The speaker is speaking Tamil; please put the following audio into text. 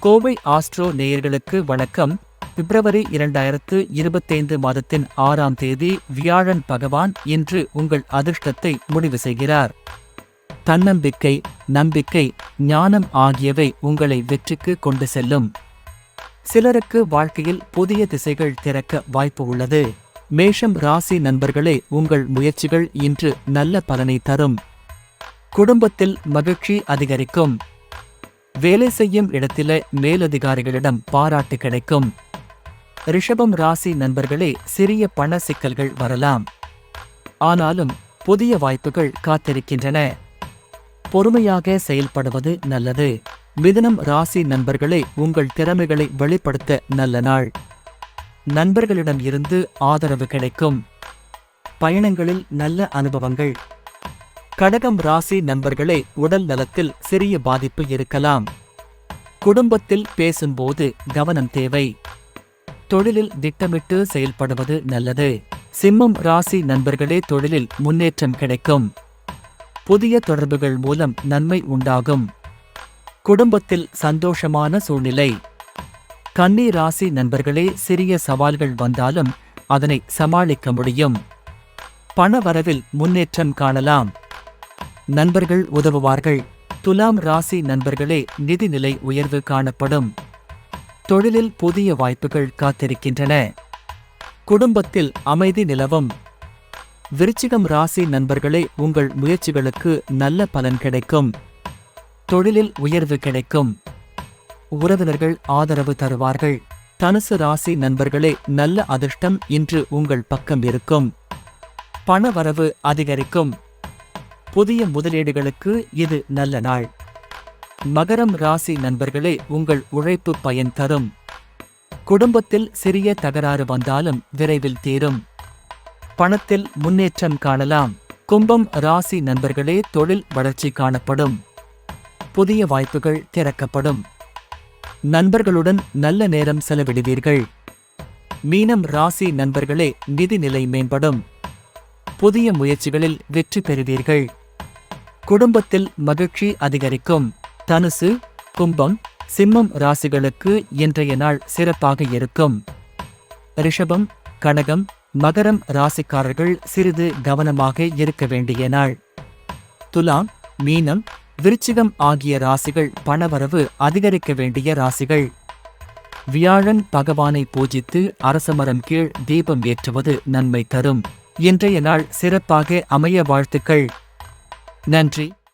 கோவை ஆஸ்ட்ரோ நேயர்களுக்கு வணக்கம். பிப்ரவரி இரண்டாயிரத்து இருபத்தைந்து மாதத்தின் ஆறாம் தேதி வியாழன் பகவான் இன்று உங்கள் அதிர்ஷ்டத்தை முடிவு செய்கிறார். தன்னம்பிக்கை நம்பிக்கை ஞானம் ஆகியவை உங்களை வெற்றிக்கு கொண்டு செல்லும். சிலருக்கு வாழ்க்கையில் புதிய திசைகள் திறக்க வாய்ப்பு உள்ளது. மேஷம் ராசி நண்பர்களே உங்கள் முயற்சிகள் இன்று நல்ல பலனை தரும். குடும்பத்தில் மகிழ்ச்சி அதிகரிக்கும். வேலை செய்யும் இடத்தில மேலதிகாரிகளிடம் பாராட்டு கிடைக்கும். ரிஷபம் ராசி நண்பர்களே சிறிய பண சிக்கல்கள் வரலாம். ஆனாலும் புதிய வாய்ப்புகள் காத்திருக்கின்றன. பொறுமையாக செயல்படுவது நல்லது. மிதனம் ராசி நண்பர்களே உங்கள் திறமைகளை வெளிப்படுத்த நல்ல நாள். நண்பர்களிடம் இருந்து ஆதரவு கிடைக்கும். பயணங்களில் நல்ல அனுபவங்கள். கடகம் ராசி நண்பர்களே உடல் நலத்தில் சிறிய பாதிப்பு இருக்கலாம். குடும்பத்தில் பேசும்போது கவனம் தேவை. தொழிலில் திட்டமிட்டு செயல்படுவது நல்லது. சிம்மம் ராசி நண்பர்களே தொழிலில் முன்னேற்றம் கிடைக்கும். புதிய தொடர்புகள் மூலம் நன்மை உண்டாகும். குடும்பத்தில் சந்தோஷமான சூழ்நிலை. கன்னி ராசி நண்பர்களே சிறிய சவால்கள் வந்தாலும் அதனை சமாளிக்க முடியும். பண வரவில் முன்னேற்றம் காணலாம். நண்பர்கள் உதவுவார்கள். துலாம் ராசி நண்பர்களே நிதிநிலை உயர்வு காணப்படும். தொழிலில் புதிய வாய்ப்புகள் காத்திருக்கின்றன. குடும்பத்தில் அமைதி நிலவும். விருச்சிகம் ராசி நண்பர்களே உங்கள் முயற்சிகளுக்கு நல்ல பலன் கிடைக்கும். தொழிலில் உயர்வு கிடைக்கும். உறவினர்கள் ஆதரவு தருவார்கள். தனுசு ராசி நண்பர்களே நல்ல அதிர்ஷ்டம் இன்று உங்கள் பக்கம் இருக்கும். பண வரவு அதிகரிக்கும். புதிய முதலீடுகளுக்கு இது நல்ல நாள். மகரம் ராசி நண்பர்களே உங்கள் உழைப்பு பயன் தரும். குடும்பத்தில் சிறிய தகராறு வந்தாலும் விரைவில் தீரும். பணத்தில் முன்னேற்றம் காணலாம். கும்பம் ராசி நண்பர்களே தொழில் வளர்ச்சி காணப்படும். புதிய வாய்ப்புகள் திறக்கப்படும். நண்பர்களுடன் நல்ல நேரம் செலவிடுவீர்கள். மீனம் ராசி நண்பர்களே நிதிநிலை மேம்படும். புதிய முயற்சிகளில் வெற்றி பெறுவீர்கள். குடும்பத்தில் மகிழ்ச்சி அதிகரிக்கும். தனுசு கும்பம் சிம்மம் ராசிகளுக்கு இன்றைய நாள் சிறப்பாக இருக்கும். ரிஷபம் கனகம் மகரம் ராசிக்காரர்கள் சிறிது கவனமாக இருக்க வேண்டிய நாள். துலாம் மீனம் விருச்சிகம் ஆகிய ராசிகள் பணவரவு அதிகரிக்க வேண்டிய ராசிகள். வியாழன் பகவானை பூஜித்து அரசமரம் கீழ் தீபம் ஏற்றுவது நன்மை தரும். இன்றைய நாள் சிறப்பாக அமைய வாழ்த்துக்கள். நன்றி